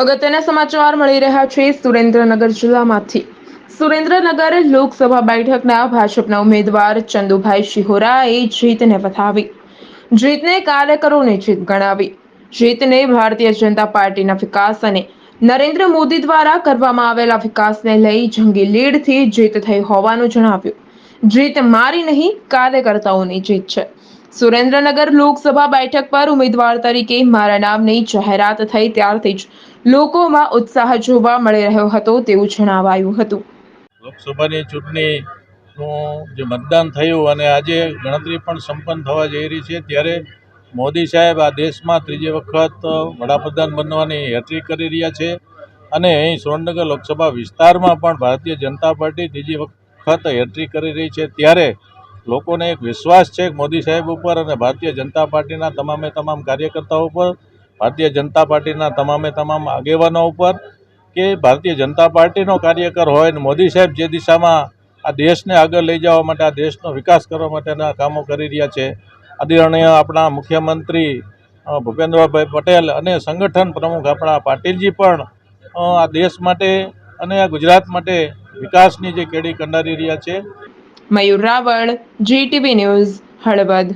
અગત્યના સમાચાર મળી રહ્યા છે સુરેન્દ્રનગર જિલ્લામાંથી. સુરેન્દ્રનગર લોકસભા બેઠકના ભાજપના ઉમેદવાર ચંદુભાઈ શિહોરાએ જીતને વધાવી. જીતને કાર્યકરોને જીત ગણાવી. જીતને ભારતીય જનતા પાર્ટીના વિકાસ અને નરેન્દ્ર મોદી દ્વારા કરવામાં આવેલા વિકાસને લઈ જંગી લીડથી જીત થઈ હોવાનું જણાવ્યું. જીત મારી નહીં, કાર્યકર્તાઓની જીત છે. સુરેન્દ્રનગર લોકસભા બેઠક પર ઉમેદવાર તરીકે મારા નામની જાહેરાત થઈ ત્યારથી જ લોકોમાં ઉત્સાહ જોવા મળી રહ્યો હતો તેવું જણાવાયું હતું. લોકસભાની ચૂંટણીનું જે મતદાન થયું અને આજે ગણતરી પણ સંપન્ન થવા જઈ રહી છે, ત્યારે મોદી સાહેબ આ દેશમાં ત્રીજી વખત વડાપ્રધાન બનવાની હેટ્રિક કરી રહ્યા છે અને અહીં સુરેન્દ્રનગર લોકસભા વિસ્તારમાં પણ ભારતીય જનતા પાર્ટી ત્રીજી વખત હેટ્રિક કરી રહી છે. ત્યારે લોકોને એક વિશ્વાસ છે મોદી સાહેબ ઉપર અને ભારતીય જનતા પાર્ટીના તમામે તમામ કાર્યકર્તાઓ ઉપર, ભારતીય જનતા પાર્ટીના તમામે તમામ આગેવાનો ઉપર કે ભારતીય જનતા પાર્ટીનો કાર્યકર હોય અને મોદી સાહેબ જે દિશામાં આ દેશને આગળ લઈ જવા માટે, આ દેશનો વિકાસ કરવા માટેના કામો કરી રહ્યા છે. આદરણીય આપણા મુખ્યમંત્રી ભૂપેન્દ્રભાઈ પટેલ અને સંગઠન પ્રમુખ આપણા પાટીલજી પણ આ દેશ માટે અને આ ગુજરાત માટે વિકાસની જે કેડી કંડારી રહ્યા છે. Mayur Raval GTV news Halvad.